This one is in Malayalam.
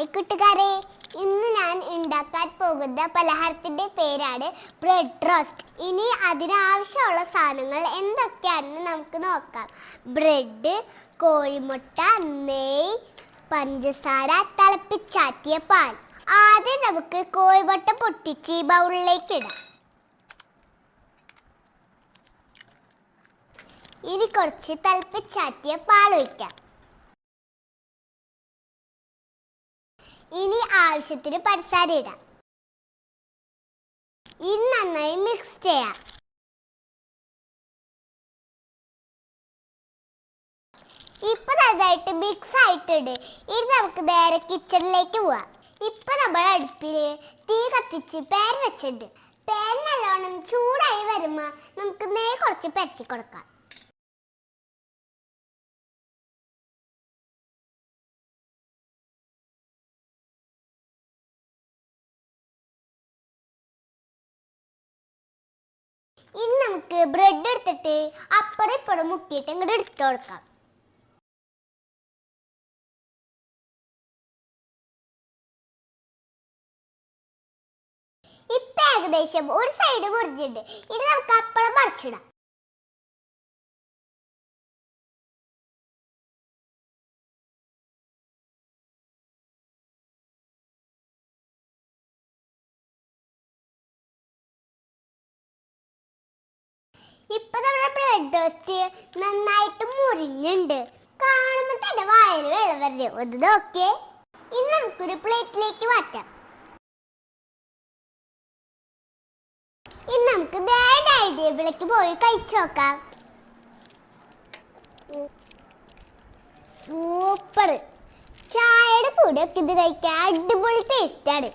ഹായ് കൂട്ടുകാരെ. ഇന്ന് ഞാൻ ഉണ്ടാക്കാൻ പോകുന്ന പലഹാരത്തിന്റെ പേരാണ് ബ്രെഡ് റോസ്റ്റ്. ഇനി അതിനാവശ്യമുള്ള സാധനങ്ങൾ എന്തൊക്കെയാണെന്ന് നമുക്ക് നോക്കാം. ബ്രെഡ് കോഴിമുട്ട നെയ് പഞ്ചസാര തിളപ്പിച്ചാറ്റിയ പാൽ. ആദ്യം നമുക്ക് കോഴിമുട്ട പൊട്ടിച്ച് ബൗളിലേക്ക് ഇടാം. ഇനി കുറച്ച് തിളപ്പിച്ചാറ്റിയ പാൽ ഒഴിക്കാം. ഇനി ആവശ്യത്തിന് പഞ്ചസാര ഇടാം. ഇത് നന്നായി മിക്സ് ചെയ്യാം. ഇപ്പൊ നന്നായിട്ട് മിക്സ് ആയിട്ടുണ്ട്. ഇനി നമുക്ക് നേരെ കിച്ചണിലേക്ക് പോവാം. ഇപ്പൊ നമ്മൾ അടുപ്പിൽ തീ കത്തിച്ച് പാൻ വെച്ചിട്ടുണ്ട്. പാൻ നല്ലോണം ചൂടായി വരുമ്പോ നമുക്ക് നേരെ കുറച്ച് പരത്തി കൊടുക്കാം. ഇനി നമുക്ക് ബ്രെഡ് എടുത്തിട്ട് അപ്പുറം ഇപ്പുറം മുക്കിയിട്ട് ഇങ്ങോട്ട് എടുത്തു കൊടുക്കാം. ഇപ്പൊ ഏകദേശം ഒരു സൈഡ് മുറിഞ്ഞിട്ടുണ്ട് ഇനി നമുക്ക് അപ്പുറം മറിച്ചിടാം ഇപ്പൊ നമ്മുടെ ബ്രെഡ് ടോസ്റ്റ് നന്നായിട്ട് മുറിഞ്ഞുണ്ട്. കാണുമ്പോ തന്നെ വായൽ വെള്ളം വരേ ഒന്ന് നോക്കിയേ. ഇനി നമുക്കൊരു പ്ലേറ്റിലേക്ക് മാറ്റാം. ഇനി നമുക്ക് നേരെ ഡൈനിങ് ടേബിളിലേക്ക് പോയി കഴിച്ചു നോക്കാം. സൂപ്പർ ചായയുടെ കൂടെ ഒക്കെ ഇത് കഴിക്കാൻ അടിപൊളി ടേസ്റ്റ് ആണ്.